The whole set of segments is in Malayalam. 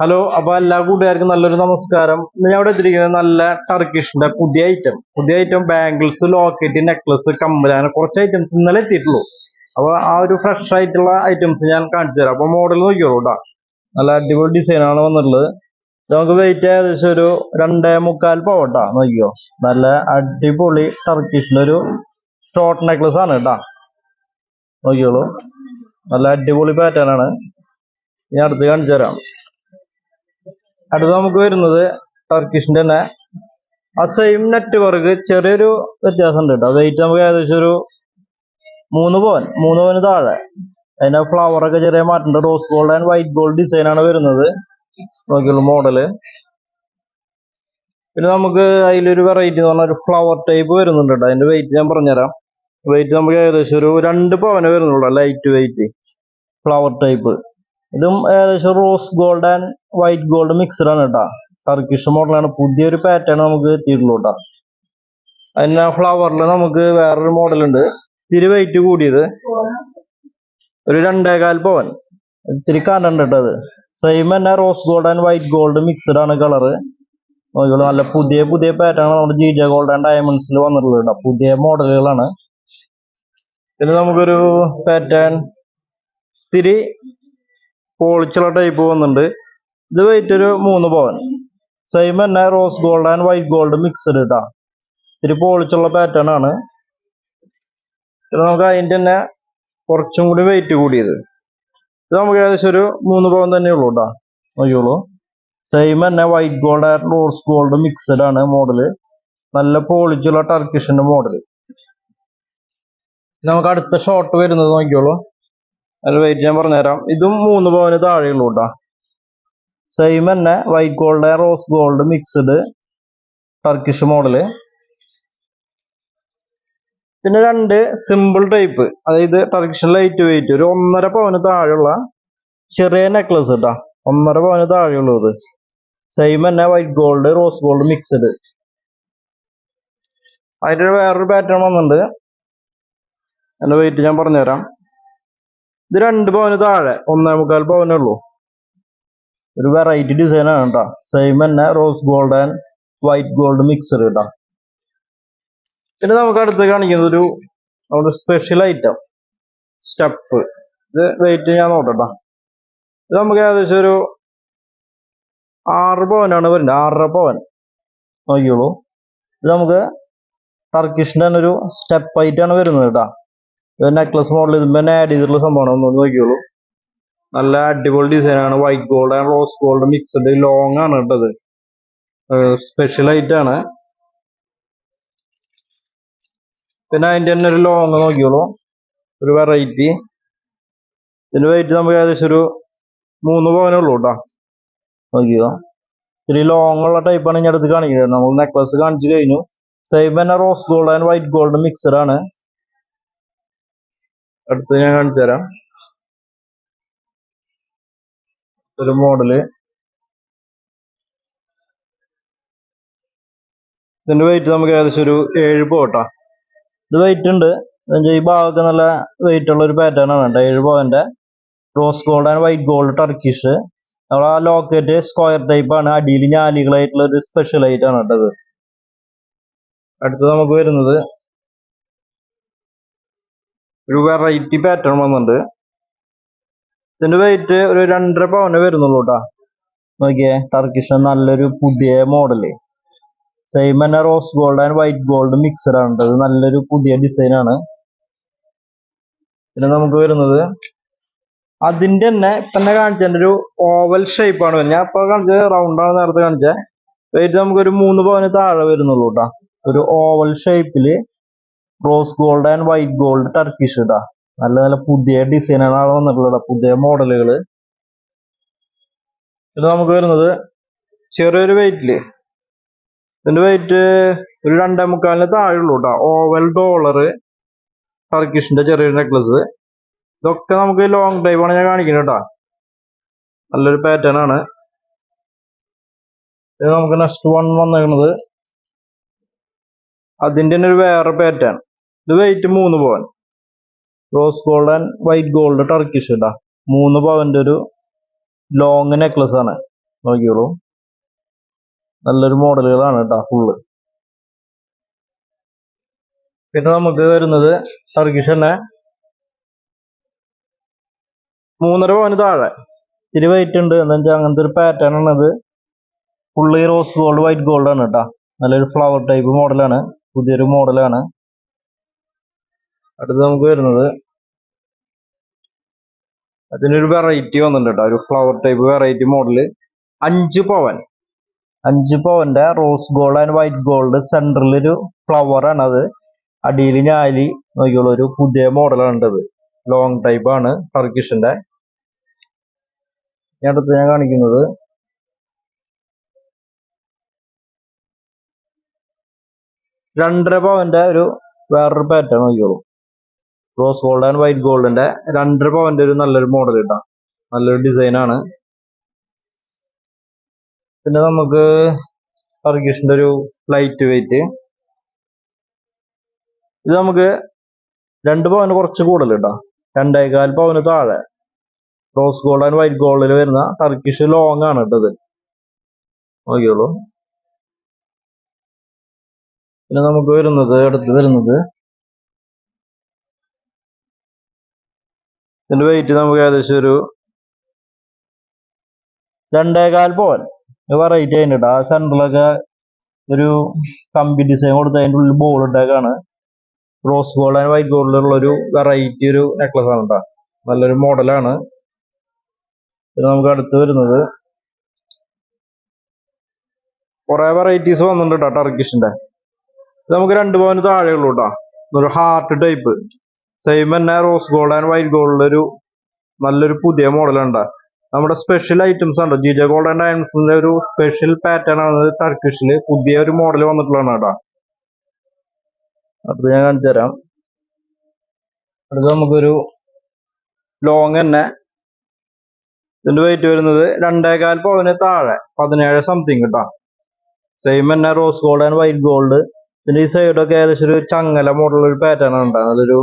ഹലോ അപ്പൊ എല്ലാ കൂട്ടുകാർക്കും നല്ലൊരു നമസ്കാരം. ഞാൻ ഇവിടെ എത്തിയിരിക്കുന്നത് നല്ല ടർക്കിഷിന്റെ പുതിയ ഐറ്റം പുതിയ ഐറ്റം ബാംഗിൾസ് ലോക്കറ്റ് നെക്ലസ് കമ്പല അങ്ങനെ കുറച്ച് ഐറ്റംസ് ഇന്നലെ എത്തിയിട്ടുള്ളൂ. അപ്പൊ ആ ഒരു ഫ്രഷ് ആയിട്ടുള്ള ഐറ്റംസ് ഞാൻ കാണിച്ചു തരാം. അപ്പൊ മോഡൽ നോക്കിയോളൂ കേട്ടോ നല്ല അടിപൊളി ഡിസൈനാണ് വന്നിട്ടുള്ളത്. നമുക്ക് വെയിറ്റ് ഏകദേശം ഒരു രണ്ടേ മുക്കാൽ പോവട്ടാ നോക്കിയോ നല്ല അടിപൊളി ടർക്കിഷിന്റെ ഒരു ഷോർട്ട് നെക്ലസ് ആണ് കേട്ടാ നോക്കിയോളൂ നല്ല അടിപൊളി പാറ്റേൺ ആണ്. ഞാൻ അടുത്ത് കാണിച്ചു തരാം. അടുത്ത് നമുക്ക് വരുന്നത് ടർക്കിഷിന്റെ തന്നെ ആ സെയിം നെറ്റ് വർക്ക് ചെറിയൊരു വ്യത്യാസം ഉണ്ട് കേട്ടോ വെയിറ്റ് നമുക്ക് ഏകദേശം ഒരു മൂന്ന് പവൻ മൂന്ന് പവന് താഴെ. അതിന്റെ ഫ്ലവർ ഒക്കെ ചെറിയ മാറ്റുണ്ട് rose gold and white gold design ആണ് വരുന്നത്. നോക്കിയുള്ളൂ മോഡൽ പിന്നെ നമുക്ക് അതിലൊരു വെറൈറ്റി എന്ന് പറഞ്ഞാൽ ഒരു ഫ്ലവർ ടൈപ്പ് വരുന്നുണ്ട് കേട്ടോ അതിന്റെ വെയിറ്റ് ഞാൻ പറഞ്ഞുതരാം. വെയിറ്റ് നമുക്ക് ഏകദേശം ഒരു രണ്ട് പവന് വരുന്നുള്ളൂ ലൈറ്റ് വെയിറ്റ് ഫ്ലവർ ടൈപ്പ് ഇതും ഏകദേശം rose gold and white gold mixed ആണ് കേട്ടോ ടർക്കിഷ് മോഡലാണ് പുതിയൊരു പാറ്റേൺ നമുക്ക് എത്തിയിട്ടുള്ളൂ കേട്ടോ അതിന് ഫ്ലവറിൽ നമുക്ക് വേറൊരു മോഡൽ ഉണ്ട്. ഇത്തിരി വെയിറ്റ് കൂടിയത്. ഒരു രണ്ടേകാൽ പവൻ. ഇത്തിരി കണ്ടുണ്ട് കേട്ടത് സെയിം തന്നെ rose gold and white gold mixed ആണ് കളറ് നല്ല പുതിയ പുതിയ പാറ്റേൺ നമ്മുടെ ജി ജെ ഗോൾഡ് ആൻഡ് ഡയമണ്ട്സിൽ വന്നിട്ടുള്ളത് കേട്ടോ പുതിയ മോഡലുകളാണ് പിന്നെ നമുക്കൊരു പാറ്റേൺ ഇത്തിരി പോളിച്ചുള്ള ടൈപ്പ് വന്നിട്ടുണ്ട്. ഇത് വെയിറ്റ് ഒരു മൂന്ന് പവൻ സെയിം തന്നെ rose gold and white gold mixed ഇട്ടാ. ഇത്തിരി പോളിച്ചുള്ള പാറ്റേൺ ആണ്. നമുക്ക് അതിന്റെ തന്നെ കുറച്ചും കൂടി വെയിറ്റ് കൂടിയത്. ഇത് നമുക്ക് ഏകദേശം ഒരു മൂന്ന് പവൻ തന്നെ ഉള്ളൂ കേട്ടോ നോക്കിയോളൂ സെയിം തന്നെ white gold and rose gold mixed ആണ് മോഡൽ നല്ല പോളിച്ചുള്ള ടർക്കിഷിന്റെ മോഡൽ നമുക്ക് അടുത്ത ഷോട്ട് വരുന്നത് നോക്കിയോളൂ അതിൽ വെയിറ്റ് ഞാൻ പറഞ്ഞുതരാം. ഇതും മൂന്ന് പവന് താഴെയുള്ളൂ കേട്ടോ സെയിം തന്നെ white gold rose gold mixed Turkish model പിന്നെ രണ്ട് സിമ്പിൾ ടൈപ്പ് അതായത് ടർക്കിഷ് ലൈറ്റ് വെയിറ്റ് ഒരു ഒന്നര പവന് താഴെയുള്ള ചെറിയ നെക്ലസ് കേട്ടോ ഒന്നര പവന് താഴെയുള്ളൂ അത് സെയിം തന്നെ white gold rose gold mixed അതിന്റെ വേറൊരു പാറ്റേൺ വന്നിട്ടുണ്ട്. അതിന്റെ വെയിറ്റ് ഞാൻ പറഞ്ഞുതരാം. ഇത് രണ്ട് പവന് താഴെ ഒന്നേ മുക്കാൽ പവനേ ഉള്ളൂ ഒരു വെറൈറ്റി ഡിസൈൻ ആണ് കേട്ടോ സെയിം തന്നെ rose gold and white gold mixed കേട്ടോ പിന്നെ നമുക്ക് അടുത്ത് കാണിക്കുന്നത് ഒരു നമ്മുടെ സ്പെഷ്യൽ ഐറ്റം സ്റ്റെപ്പ് ഇത് വെയിറ്റ് ഞാൻ നോക്കട്ടോ. ഇത് നമുക്ക് ഏകദേശം ഒരു ആറ് പവനാണ് വരുന്നത്. ആറര പവൻ. നോക്കിയോളൂ ഇത് നമുക്ക് ടർക്കിഷിന്റെ തന്നെ ഒരു സ്റ്റെപ്പ് ആയിട്ടാണ് വരുന്നത് കേട്ടോ ഇത് നെക്ലസ് മോഡൽ ഇതിന്മേ ആഡ് ചെയ്തിട്ടുള്ള സംഭവമാണ്. ഒന്നും നോക്കിയോളൂ നല്ല അടിപൊളി ഡിസൈൻ ആണ്. White gold and rose gold mixed long ആണ് കേട്ടത് സ്പെഷ്യൽ ആണ്. പിന്നെ അതിന്റെ തന്നെ ഒരു ലോങ് നോക്കിയോളൂ ഒരു വെറൈറ്റി ഇതിന്റെ വെയിറ്റ് നമുക്ക് ഏകദേശം ഒരു മൂന്ന് പവനേ ഉള്ളൂ കേട്ടോ. നോക്കിയോ ഇത്തിരി ലോങ് ഉള്ള ടൈപ്പാണ് ഞാൻ അടുത്ത് കാണിക്കുന്നത്. നമ്മൾ നെക്ലസ് കാണിച്ചു കഴിഞ്ഞു. സെയിം തന്നെ rose gold and white gold mixed ആണ്. അടുത്ത് ഞാൻ കാണിച്ചു തരാം. ഒരു മോഡൽ ഇതിന്റെ വെയിറ്റ് നമുക്ക് ഏകദേശം ഒരു ഏഴ് പോട്ടാ. ഇത് വെയിറ്റ് ഉണ്ട്. ഈ ഭാഗമൊക്കെ നല്ല വെയിറ്റ് ഉള്ള ഒരു പാറ്റേൺ ആണ് കേട്ടോ. ഏഴ് point. Rose gold and white gold Turkish നമ്മളെ ആ ലോക്കറ്റ് സ്ക്വയർ ടൈപ്പ് ആണ്. അടിയിൽ ഞാലികളായിട്ടുള്ള ഒരു സ്പെഷ്യൽ ഐറ്റം ആണ് കേട്ടത് അടുത്ത് നമുക്ക് വരുന്നത് ഒരു വെറൈറ്റി പാറ്റേൺ വന്നിട്ടുണ്ട്. ഇതിന്റെ വെയിറ്റ് ഒരു രണ്ടര പവന് വരുന്നുള്ളൂ കേട്ടോ നോക്കിയേ ടർക്കിഷ് നല്ലൊരു പുതിയ മോഡൽ സെയിം തന്നെ rose gold and white gold mixed ആണ് ഇത് നല്ലൊരു പുതിയ ഡിസൈൻ ആണ്. പിന്നെ നമുക്ക് വരുന്നത് അതിന്റെ തന്നെ തന്നെ കാണിച്ചതിന്റെ ഒരു ഓവൽ ഷേപ്പ് ആണ്. ഞാൻ ഇപ്പൊ കാണിച്ചത് റൗണ്ട് ആണ് നേരത്തെ കാണിച്ചത് വെയിറ്റ് നമുക്ക് ഒരു മൂന്ന് പവന് താഴെ വരുന്നുള്ളൂ കേട്ടോ ഒരു ഓവൽ ഷേപ്പിൽ rose gold and white gold Turkish ഇടാ. നല്ല നല്ല പുതിയ ഡിസൈനാണ് വന്നിട്ടുള്ളത്. പുതിയ മോഡലുകൾ ഇത് നമുക്ക് വരുന്നത് ചെറിയൊരു വെയിറ്റിൽ ഇതിന്റെ വെയിറ്റ് ഒരു രണ്ടേ മുക്കാലിന് താഴെ ഉള്ളൂ കേട്ടോ ഓവൽ ഡോളർ ടർക്കിഷിന്റെ ചെറിയൊരു നെക്ലസ് ഇതൊക്കെ നമുക്ക് ലോങ് ഡ്രൈവ് ആണ് ഞാൻ കാണിക്കുന്നത് കേട്ടോ നല്ലൊരു പാറ്റേൺ ആണ്. ഇത് നമുക്ക് നെക്സ്റ്റ് വൺ വന്നേക്കുന്നത് അതിന്റെ തന്നെ ഒരു വേറെ പാറ്റേൺ ഇത് വെയിറ്റ് മൂന്ന് പവൻ. Rose gold and white gold Turkish ഇട്ടാ മൂന്ന് പവന്റെ ഒരു ലോങ് നെക്ലസ് ആണ്. നോക്കിയോളൂ നല്ലൊരു മോഡലുകളാണ് കേട്ടോ ഫുള്ള് പിന്നെ നമുക്ക് വരുന്നത് ടർക്കിഷ് തന്നെ. മൂന്നര പവന് താഴെ. ഇത്തിരി വെയിറ്റ് ഉണ്ട്. എന്താ വെച്ചാൽ അങ്ങനത്തെ ഒരു പാറ്റേൺ ആണത് full rose gold white gold ആണ് കേട്ടോ. നല്ലൊരു ഫ്ലവർ ടൈപ്പ് മോഡലാണ് പുതിയൊരു മോഡലാണ് അടുത്ത് നമുക്ക് വരുന്നത് അതിനൊരു വെറൈറ്റി വന്നിട്ടുണ്ട് ഒരു ഫ്ലവർ ടൈപ്പ് വെറൈറ്റി മോഡൽ അഞ്ച് പവൻ. അഞ്ച് പവന്റെ rose gold and white gold സെന്ററിൽ ഒരു ഫ്ലവർ ആണ് അത്. അടിയിൽ ഞാലി നോക്കിയുള്ള ഒരു പുതിയ മോഡലാണ് ഇത് ലോങ് ടൈപ്പ് ആണ് ടർക്കിഷിന്റെ അടുത്ത് ഞാൻ കാണിക്കുന്നത് രണ്ടര പവന്റെ ഒരു വേറൊരു പാറ്റേൺ നോക്കിയോളൂ റോസ് ഗോൾഡ് ആൻഡ് വൈറ്റ് ഗോൾഡിന്റെ രണ്ടര പവന്റെ ഒരു നല്ലൊരു മോഡൽ കിട്ടാം. നല്ലൊരു ഡിസൈനാണ് പിന്നെ നമുക്ക് ടർക്കിഷിന്റെ ഒരു ലൈറ്റ് വെയിറ്റ് ഇത് നമുക്ക് രണ്ട് പവന് കുറച്ച് കൂടുതൽ കേട്ടോ. രണ്ടേകാൽ പവന് താഴെ. റോസ് ഗോൾഡ് ആൻഡ് വൈറ്റ് ഗോൾഡിൽ വരുന്ന ടർക്കിഷ് ലോങ് ആണ് കേട്ടത് നോക്കിയോളൂ പിന്നെ നമുക്ക് വരുന്നത് അടുത്ത് വരുന്നത് ഇതിന്റെ വെയിറ്റ് നമുക്ക് ഏകദേശം ഒരു രണ്ടേകാൽ പവൻ. വെറൈറ്റി അതിന്റെ ആ സെന്ററിലൊക്കെ ഒരു കമ്പി ഡിസൈൻ കൊടുത്ത് അതിന്റെ ഉള്ളിൽ ബോൾ ഇട്ടേക്കാണ്. റോസ് ഗോൾഡ് ആൻഡ് വൈറ്റ് ഗോൾഡിലുള്ള ഒരു വെറൈറ്റി ഒരു നെക്ലസ് ആണ് കേട്ടോ നല്ലൊരു മോഡലാണ് പിന്നെ നമുക്ക് അടുത്ത് വരുന്നത് കുറേ വെറൈറ്റീസ് വന്നിട്ടുണ്ട് കേട്ടോ ടർക്കിഷിന്റെ ഇത് നമുക്ക് രണ്ട് പവന് താഴെ ഉള്ളൂ കേട്ടോ ഒരു ഹാർട്ട് ടൈപ്പ് സെയിം തന്നെ റോസ് ഗോൾഡ് ആൻഡ് വൈറ്റ് ഗോൾഡിലൊരു നല്ലൊരു പുതിയ മോഡലുണ്ട് നമ്മുടെ സ്പെഷ്യൽ ഐറ്റംസ് ഉണ്ട്. ജിജ ഗോൾഡ് ആൻഡ് ഡയമണ്ട്സിന്റെ ഒരു സ്പെഷ്യൽ പാറ്റേൺ ആണ് ടർക്കിഷിൽ പുതിയ ഒരു മോഡൽ വന്നിട്ടുള്ളതാണ് കേട്ടോ. അടുത്ത് ഞാൻ കാണിച്ചു തരാം. അടുത്ത് നമുക്കൊരു ലോങ് തന്നെ. ഇതിന്റെ വെയിറ്റ് വരുന്നത് രണ്ടേകാൽ പവന് താഴെ പതിനേഴ് സംതിങ് കേട്ടോ. സെയിം തന്നെ rose gold and white gold പിന്നെ ഈ സൈഡൊക്കെ ഏകദേശം ഒരു ചങ്ങല മോഡൽ ഒരു പാറ്റേൺ ആണ് അതൊരു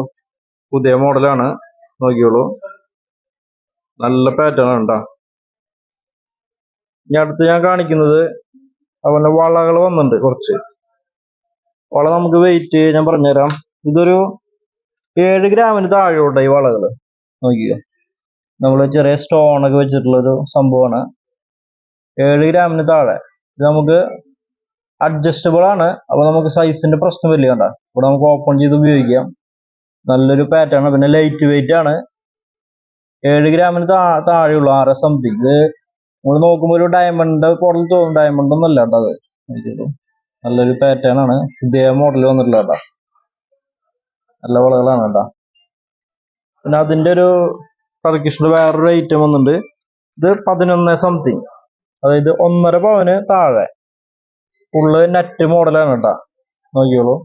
പുതിയ മോഡലാണ്. നോക്കിയോളൂ നല്ല പാറ്റേൺ കേട്ടോ ഇനി അടുത്ത് ഞാൻ കാണിക്കുന്നത് അതുപോലെ വളകൾ വന്നിട്ടുണ്ട് കുറച്ച്. വള നമുക്ക് വെയിറ്റ് ഞാൻ പറഞ്ഞുതരാം. ഇതൊരു ഏഴ് ഗ്രാമിന് താഴെയോട്ടെ ഈ വളകൾ നോക്കിയോ നമ്മൾ ചെറിയ സ്റ്റോണൊക്കെ വെച്ചിട്ടുള്ളൊരു സംഭവമാണ്. ഏഴ് ഗ്രാമിന് താഴെ. ഇത് നമുക്ക് അഡ്ജസ്റ്റബിൾ ആണ്. അപ്പോൾ നമുക്ക് സൈസിന്റെ പ്രശ്നം വലിയ കണ്ട. ഇവിടെ നമുക്ക് ഓപ്പൺ ചെയ്ത് ഉപയോഗിക്കാം. നല്ലൊരു പാറ്റേൺ പിന്നെ ലൈറ്റ് വെയിറ്റ് ആണ്. ഏഴ് ഗ്രാമിന് താ താഴെയുള്ളൂ ആറ് സംതിങ് ഇത് നമ്മൾ നോക്കുമ്പോൾ ഒരു ഡയമണ്ട് മോഡൽ തോന്നും. ഡയമണ്ട് ഒന്നല്ല കേട്ടോ അത്. നല്ലൊരു പാറ്റേൺ ആണ്. പുതിയ മോഡൽ വന്നിട്ടില്ല കേട്ടോ. നല്ല വളകളാണ് കേട്ടോ. പിന്നെ അതിന്റെ ഒരു ടർക്കിഷിന്റെ വേറൊരു ഐറ്റം വന്നിട്ടുണ്ട്. ഇത് പതിനൊന്ന് സംതിങ് അതായത് ഒന്നര പവന് താഴെ. ഫുള്ള് നെറ്റ് മോഡലാണ് കേട്ടോ. നോക്കിയോളൂ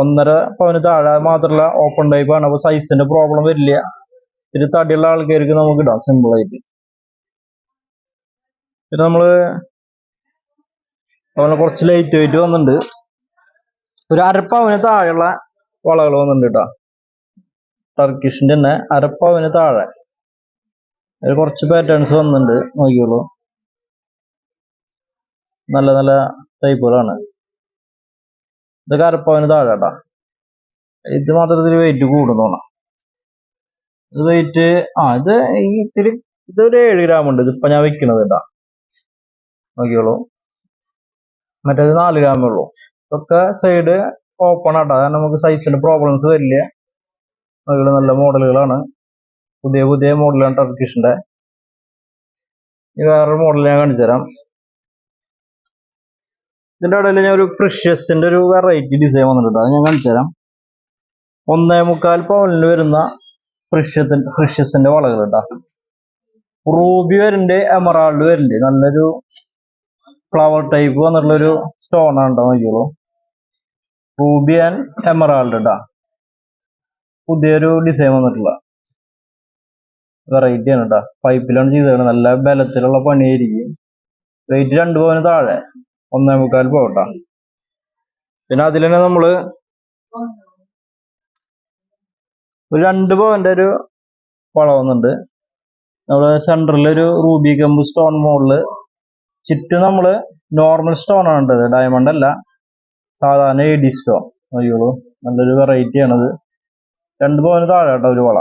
ഒന്നര പവന് താഴെ മാത്രമല്ല ഓപ്പൺ ടൈപ്പ് ആണ്. അപ്പൊ സൈസിന്റെ പ്രോബ്ലം വരില്ല. ഇത് തടിയുള്ള ആൾക്കാർക്ക് നമുക്ക് ഇടാം സിമ്പിൾ ആയിട്ട്. പിന്നെ നമ്മൾ അതുപോലെ കുറച്ച് ലൈറ്റ് വെയിറ്റ് വന്നിട്ടുണ്ട്. ഒരു അരപ്പവന് താഴെയുള്ള വളകൾ വന്നിട്ടുണ്ട് കേട്ടോ ടർക്കിഷിന്റെ തന്നെ അരപ്പവന് താഴെ. അതിൽ കുറച്ച് പാറ്റേൺസ് വന്നിട്ടുണ്ട്. നോക്കിയോളൂ നല്ല നല്ല ടൈപ്പുകളാണ് ഇതൊക്കെ അരപ്പവന് താഴെ കേട്ടാ ഇത് മാത്രത്തിൽ വെയിറ്റ് കൂടും തോന്നാം ഇത് വെയിറ്റ് ആ ഇത് ഇത്തിരി ഇതൊരു ഏഴ് ഗ്രാം ഉണ്ട്. ഇതിപ്പോ ഞാൻ വെക്കണത് കേട്ടാ നോക്കിയോളൂ മറ്റേത് നാല് ഗ്രാമേ ഉള്ളൂ. ഇതൊക്കെ സൈഡ് ഓപ്പൺ ആട്ടോ. കാരണം നമുക്ക് സൈസിന്റെ പ്രോബ്ലംസ് വരില്ല. നോക്കി നല്ല മോഡലുകളാണ് പുതിയ പുതിയ മോഡലാണ് ടർക്കിഷിന്റെ ഈ വേറൊരു മോഡൽ ഞാൻ കാണിച്ചു തരാം ഇതിന്റെ ഇടയിൽ ഞാൻ ഒരു പ്രഷ്യസിന്റെ ഒരു വെറൈറ്റി ഡിസൈൻ വന്നിട്ടുണ്ട്. അത് ഞാൻ കാണിച്ചു തരാം. ഒന്നേ മുക്കാൽ പവനിൽ വരുന്ന ഫ്രിഷ്യത്തിന്റെ ഫ്രിഷ്യസിന്റെ വളകൾ കേട്ടോ. റൂബി വരുന്നുണ്ട് എമറാൾഡ് വരുന്നുണ്ട്. നല്ലൊരു ഫ്ലവർ ടൈപ്പ് വന്നിട്ടുള്ളൊരു സ്റ്റോൺ ആണ് കേട്ടോ നോക്കിയോളൂ റൂബി ആൻഡ് എമറാൾഡ് കേട്ടോ പുതിയൊരു ഡിസൈൻ വന്നിട്ടുള്ള വെറൈറ്റി ആണ് കേട്ടോ. പൈപ്പിലാണ് ചെയ്തത് നല്ല ബലത്തിലുള്ള പണിയായിരിക്കും. റേറ്റ് രണ്ട് പവന് താഴെ. ഒന്നേ മുക്കാൽ പോകട്ടാ പിന്നെ അതിൽ തന്നെ നമ്മൾ ഒരു രണ്ട് പവന്റെ ഒരു വളവുന്നുണ്ട് നമ്മൾ സെന്ററിൽ ഒരു റൂബി കമ്പ് സ്റ്റോൺ മോളിൽ ചുറ്റും നമ്മൾ നോർമൽ സ്റ്റോൺ ആണ് ഉണ്ടത് ഡയമണ്ട് അല്ല. സാധാരണ എ ഡി സ്റ്റോൺ അയ്യോളൂ നല്ലൊരു വെറൈറ്റി ആണത്. രണ്ട് പവന് താഴെ കേട്ടോ ഒരു വള.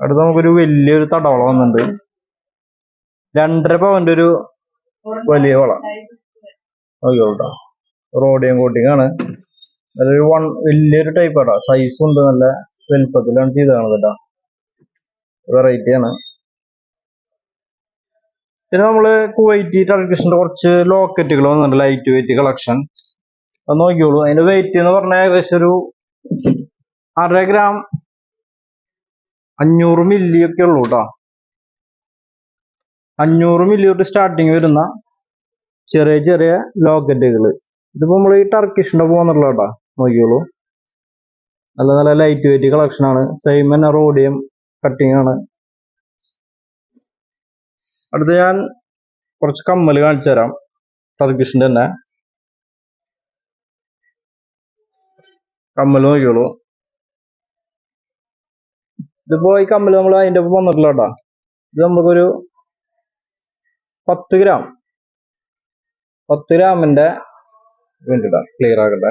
അടുത്ത് നമുക്കൊരു വലിയൊരു തടവള വന്നിട്ടുണ്ട്. രണ്ടര പവന്റെ ഒരു വലിയ വള. കേട്ടോ റോഡിയം കോട്ടിംഗ് ആണ് നല്ലൊരു വൺ വലിയൊരു ടൈപ്പ് ആടാ. സൈസും ഉണ്ട് നല്ല വലുപ്പത്തിലാണ് ചെയ്തതാണ് കേട്ടോ വെറൈറ്റി ആണ്. പിന്നെ നമ്മൾ കുവൈറ്റി ടർക്കിഷിന്റെ കുറച്ച് ലോക്കറ്റുകൾ വന്നിട്ടുണ്ട്. ലൈറ്റ് വെയിറ്റ് കളക്ഷൻ അത് നോക്കിയോളൂ അതിന്റെ വെയിറ്റ് എന്ന് പറഞ്ഞാൽ ഏകദേശം ഒരു അര ഗ്രാം അഞ്ഞൂറ് മില്ലി ഒക്കെ ഉള്ളൂ കേട്ടോ അഞ്ഞൂറ് മില്ലി തൊട്ട് സ്റ്റാർട്ടിങ് വരുന്ന ചെറിയ ചെറിയ ലോക്കറ്റുകൾ ഇതിപ്പോ നമ്മൾ ഈ ടർക്കിഷിന്റെ പോകുന്നുള്ള കേട്ടോ നോക്കിയോളൂ നല്ല നല്ല ലൈറ്റ് വെയിറ്റ് കളക്ഷൻ ആണ്. സെയിം തന്നെ റോഡിയം കട്ടിങ് ആണ്. അടുത്ത് ഞാൻ കുറച്ച് കമ്മൽ കാണിച്ചു തരാം. ടർക്കിഷിന്റെ തന്നെ. കമ്മൽ നോക്കിയോളൂ ഇതിപ്പോ ഈ കമ്മൽ നമ്മൾ അതിന്റെ ഒപ്പം വന്നിട്ടില്ല കേട്ടോ. ഇത് നമുക്കൊരു പത്ത് ഗ്രാം. പത്ത് ഗ്രാമിന്റെ വേണ്ടിട്ടാ ക്ലിയർ ആകട്ടെ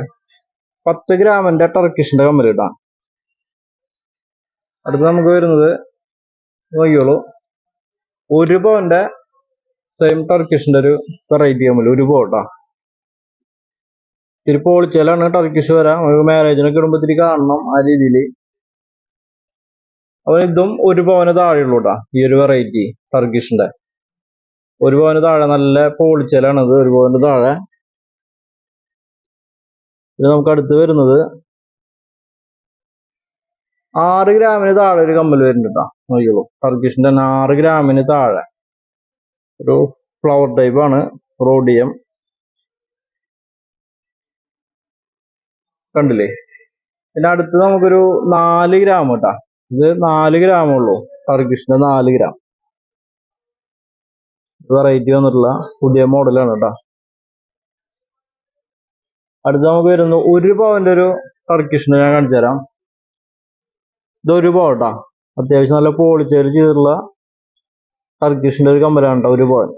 പത്ത് ഗ്രാമിന്റെ ടർക്കിഷിന്റെ കമ്മൽ ഇടാം. അടുത്ത് നമുക്ക് വരുന്നത് നോക്കിയോളൂ ഒരു പവന്റെ സെയിം ടർക്കിഷിന്റെ ഒരു വെറൈറ്റി കമ്മൽ ഒരു പവൻ ട്ടാ. ഇത്തിരി പോളിച്ചാലാണ് ടർക്കിഷ് വരാം. നമുക്ക് മാരേജിനൊക്കെ ഇടുമ്പോ ഇത്തിരി കാണണം ആ രീതിയിൽ അപ്പൊ ഇതും ഒരു പവന് താഴെയുള്ളൂട്ടാ ഈ ഒരു വെറൈറ്റി ടർക്കിഷിന്റെ ഒരു പവന് താഴെ നല്ല പോളിച്ചലാണ് ഇത് ഒരു പവന് താഴെ. ഇത് നമുക്ക് അടുത്ത് വരുന്നത് ആറ് ഗ്രാമിന് താഴെ ഒരു കമ്മൽ വരുന്നുണ്ട് ട്ടാ. നോക്കിയോളൂ ടർക്കിഷിന്റെ തന്നെ ആറ് ഗ്രാമിന് താഴെ. ഒരു ഫ്ലവർ ടൈപ്പ് ആണ്. റോഡിയം കണ്ടില്ലേ? പിന്നെ അടുത്ത് നമുക്കൊരു നാല് ഗ്രാം കേട്ടാ ഇത് നാല് ഗ്രാമുള്ളൂ ടർക്കിഷിന്റെ നാല് ഗ്രാം. വെറൈറ്റി വന്നിട്ടുള്ള പുതിയ മോഡലാണ് കേട്ടോ അടുത്ത നമുക്ക് വരുന്നു ഒരു പവന്റെ ഒരു ടർക്കിഷിന് ഞാൻ കാണിച്ചു തരാം. ഇത് ഒരു പവൻ കേട്ടോ അത്യാവശ്യം നല്ല പോളിച്ചേര് ചെയ്തിട്ടുള്ള ടർക്കിഷിന്റെ ഒരു കമ്പലാണ് കേട്ടോ ഒരു പവൻ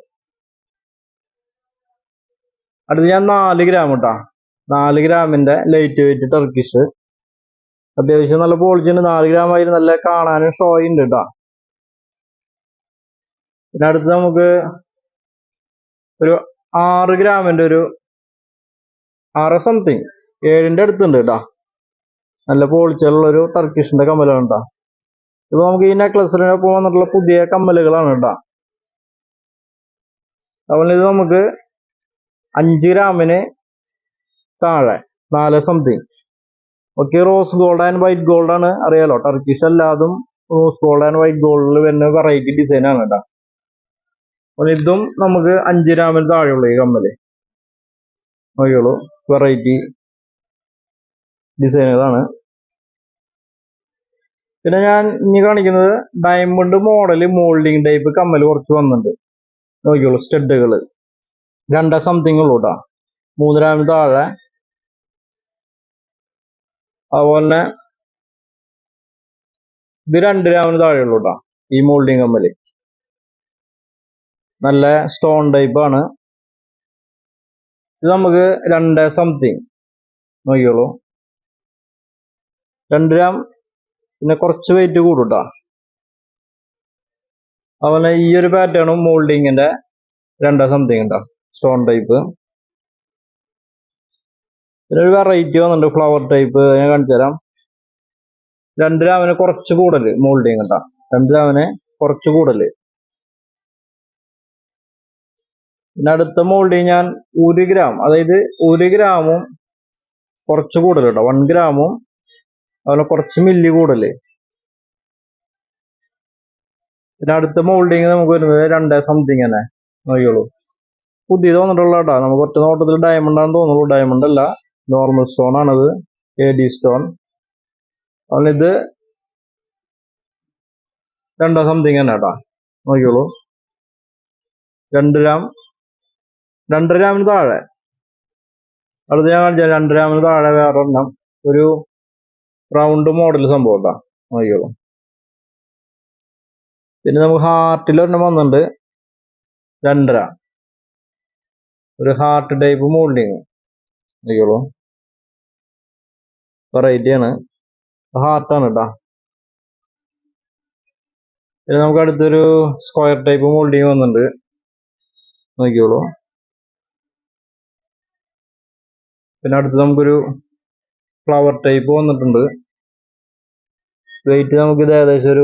അടുത്ത് ഞാൻ നാല് ഗ്രാം കേട്ടോ നാല് ഗ്രാമിന്റെ ലൈറ്റ് വെയിറ്റ് ടർക്കിഷ് അത്യാവശ്യം നല്ല പോളിച്ചുണ്ട് നാല് ഗ്രാം ആയി നല്ല കാണാനും ഷോ ഉണ്ട് കേട്ടോ പിന്നെ അടുത്ത് നമുക്ക് ഒരു ആറ് ഗ്രാമിന്റെ ഒരു ആറ് സംതിങ് ഏഴിന്റെ അടുത്തുണ്ട് കേട്ടോ നല്ല പോളിച്ചുള്ള ഒരു ടർക്കിഷിന്റെ കമ്മലാണ് കേട്ടോ ഇപ്പൊ നമുക്ക് ഈ നെക്ലസിനൊപ്പം വന്നിട്ടുള്ള പുതിയ കമ്മലുകളാണ് കേട്ടോ അതുപോലെ ഇത് നമുക്ക് അഞ്ച് ഗ്രാമിന് താഴെ നാല് something okay rose gold and white gold ആണ്. അറിയാലോ ടർക്കിഷ് അല്ലാതും റോസ് ഗോൾഡ് ആൻഡ് വൈറ്റ് ഗോൾഡിൽ വരുന്ന വെറൈറ്റി ഡിസൈൻ ആണ് കേട്ടോ അപ്പോൾ ഇതും നമുക്ക് അഞ്ച് ഗ്രാമിൽ താഴെയുള്ള ഈ കമ്മൽ. നോക്കിയോളൂ വെറൈറ്റി ഡിസൈനുകളാണ് പിന്നെ ഞാൻ ഇനി കാണിക്കുന്നത് ഡയമണ്ട് മോഡൽ മോൾഡിങ് ടൈപ്പ് കമ്മൽ കുറച്ച് വന്നിട്ടുണ്ട്. നോക്കിയോളൂ സ്റ്റഡുകൾ രണ്ട സംതിങ് ഉള്ളൂ കേട്ടോ മൂന്ന് ഗ്രാമിൽ താഴെ. അതുപോലെ തന്നെ ഇത് രണ്ട് ഗ്രാമിന് താഴെയുള്ളൂ കേട്ടോ ഈ മോൾഡിങ് കമ്മൽ. നല്ല സ്റ്റോൺ ടൈപ്പ് ആണ്. ഇത് നമുക്ക് രണ്ട് സംതിങ് നോക്കിയോളൂ രണ്ട് ഗ്രാം പിന്നെ കുറച്ച് വെയിറ്റ് കൂടും കേട്ടോ അതുപോലെ ഈ ഒരു പാറ്റേണും മോൾഡിങ്ങിന്റെ രണ്ട് സംതിങ് ഉണ്ടോ? സ്റ്റോൺ ടൈപ്പ് പിന്നെ ഒരു വെറൈറ്റി വന്നിട്ടുണ്ട് ഫ്ലവർ ടൈപ്പ് ഞാൻ കാണിച്ചു തരാം. രണ്ട് ഗ്രാമിന് കുറച്ച് കൂടൽ മോൾഡിങ് കേട്ടോ രണ്ട് ഗ്രാമിന് കുറച്ച് കൂടുതൽ പിന്നെ അടുത്ത മോൾഡിൽ ഞാൻ ഒരു ഗ്രാം അതായത് ഒരു ഗ്രാമും കുറച്ച് കൂടുതൽ കേട്ടോ. വൺ ഗ്രാമും അതുപോലെ കുറച്ച് മില്ലി കൂടുതൽ. പിന്നെ അടുത്ത മോൾഡിങ് നമുക്ക് വരുന്നത് രണ്ടേ സംതിങ് തന്നെ നോക്കിയോളൂ പുതിയത് വന്നിട്ടുള്ള കേട്ടോ. നമുക്ക് ഒറ്റ നോട്ടത്തിൽ ഡയമണ്ട് ആണെന്ന് തോന്നുള്ളൂ ഡയമണ്ട് അല്ല. നോർമൽ സ്റ്റോൺ ആണത്. എ ഡി സ്റ്റോൺ അതുപോലെ ഇത് രണ്ടോ സംതിങ് തന്നെ കേട്ടോ. നോക്കിയോളൂ രണ്ട് ഗ്രാം രണ്ട് ഗ്രാമിന് താഴെ. അടുത്ത് ഞാൻ കാണിച്ചാൽ രണ്ടര ഗ്രാമിന് താഴെ വേറെ എണ്ണം ഒരു റൗണ്ട് മോഡൽ സംഭവം കേട്ടോ നോക്കിയോളൂ പിന്നെ നമുക്ക് ഹാർട്ടിൽ ഒരെണ്ണം വന്നിട്ടുണ്ട്. രണ്ടര. ഒരു ഹാർട്ട് ടൈപ്പ് മോൾഡിങ് നോക്കിയോളൂ വെറൈറ്റി ആണ്. ഹാർട്ടാണ് കേട്ടോ പിന്നെ നമുക്ക് അടുത്തൊരു സ്ക്വയർ ടൈപ്പ് മോൾഡിങ് വന്നിട്ടുണ്ട്. നോക്കിയോളൂ പിന്നെ അടുത്ത് നമുക്കൊരു ഫ്ലവർ ടൈപ്പ് വന്നിട്ടുണ്ട്. വെയിറ്റ് നമുക്ക് ഇത് ഏകദേശം ഒരു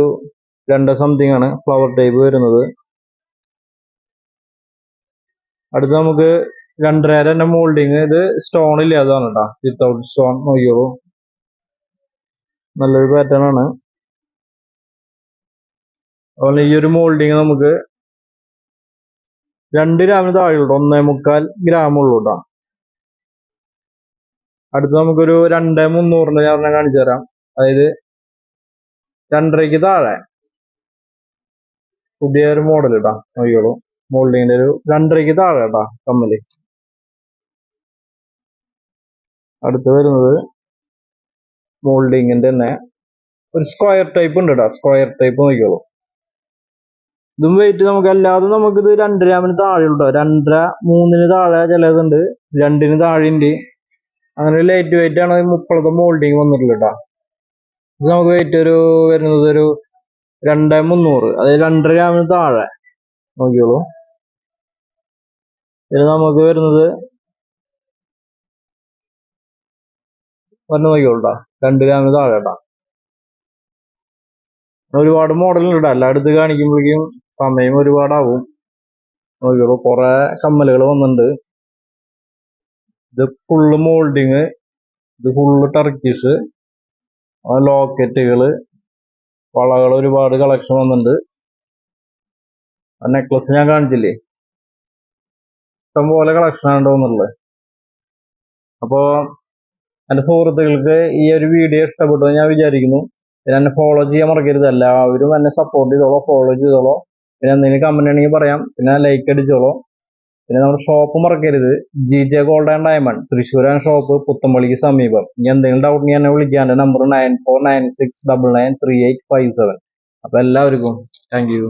രണ്ട് സംതിങ് ആണ് ഫ്ലവർ ടൈപ്പ് വരുന്നത്. അടുത്ത് നമുക്ക് രണ്ടര തന്നെ മോൾഡിങ് ഇത് സ്റ്റോൺ ഇല്ലാതാണ് കേട്ടോ വിത്തൗട്ട് സ്റ്റോൺ നോക്കിയോളൂ നല്ലൊരു പാറ്റേൺ ആണ്. അതുപോലെ ഈ ഒരു മോൾഡിങ് നമുക്ക് രണ്ട് ഗ്രാമിന് താഴെയുള്ളൂ. ഒന്നേ മുക്കാൽ ഗ്രാം ഉള്ളൂ കേട്ടോ അടുത്ത് നമുക്കൊരു രണ്ട് മുന്നൂറിന്റെ ഞാൻ ഒരെണ്ണം കാണിച്ചു തരാം. അതായത് രണ്ടരയ്ക്ക് താഴെ. പുതിയ ഒരു മോഡൽ ഇട്ടാ നോക്കിയോളൂ മോൾഡിങ്ങിന്റെ ഒരു രണ്ടരയ്ക്ക് താഴെ ഇട്ടാ കമ്മൽ. അടുത്ത് വരുന്നത് മോൾഡിങ്ങിന്റെ തന്നെ ഒരു സ്ക്വയർ ടൈപ്പ് ഉണ്ട് കേട്ടോ സ്ക്വയർ ടൈപ്പ് നോക്കിയോളൂ ഇതും വെയിറ്റ് നമുക്ക് അല്ലാതെ നമുക്കിത് രണ്ട് താഴെ ഉണ്ടോ രണ്ടര മൂന്നിന് താഴെ ചിലതുണ്ട്. രണ്ടിന് താഴെ ഉണ്ട് അങ്ങനെ ലൈറ്റ് വെയിറ്റ് ആണ് മുപ്പളത്തെ മോൾഡിങ് വന്നിട്ടുള്ളത് കേട്ടോ നമുക്ക് വെയിറ്റ് ഒരു വരുന്നത് ഒരു രണ്ട് മുന്നൂറ്. അതായത് രണ്ടര ഗ്രാമിന് താഴെ. നോക്കിയോളൂ ഇത് നമുക്ക് വരുന്നത് വന്ന് നോക്കിയോളൂ ട്ടാ. രണ്ട് ഗ്രാമിന് താഴെ കേട്ടോ ഒരുപാട് മോഡലുണ്ട് കേട്ടോ എല്ലായിടത്ത് കാണിക്കുമ്പോഴേക്കും സമയം ഒരുപാടാവും. നോക്കിയോളൂ കുറെ കമ്മലുകൾ വന്നിട്ടുണ്ട്. ഇത് ഫുള്ള് മോൾഡിങ് ഇത് ഫുള്ള് ടർക്കിഷ് ലോക്കറ്റുകൾ വളകൾ ഒരുപാട് കളക്ഷൻ വന്നിട്ടുണ്ട്. ആ നെക്ലസ് ഞാൻ കാണിച്ചില്ലേ? ഇഷ്ടംപോലെ കളക്ഷൻ ആണ് തോന്നുന്നുള്ളത് അപ്പോ എന്റെ സുഹൃത്തുക്കൾക്ക് ഈ ഒരു വീഡിയോ ഇഷ്ടപ്പെട്ടു ഞാൻ വിചാരിക്കുന്നു. പിന്നെ എന്നെ ഫോളോ ചെയ്യാൻ മറക്കരുത്. എല്ലാവരും എന്നെ സപ്പോർട്ട് ചെയ്തോളോ ഫോളോ ചെയ്തോളോ. പിന്നെ എന്തെങ്കിലും കമന്റ് ഉണ്ടെങ്കിൽ പറയാം. പിന്നെ ലൈക്ക് അടിച്ചോളോ. പിന്നെ നമ്മുടെ ഷോപ്പ് മറക്കരുത്. G J gold and diamond Thrissur and shop പുത്തമ്പള്ളിക്ക് സമീപം. ഇനി എന്തെങ്കിലും ഡൗട്ട് ഞാൻ വിളിക്കാൻ number nine four nine six double nine three eight five seven അപ്പൊ എല്ലാവർക്കും താങ്ക് യു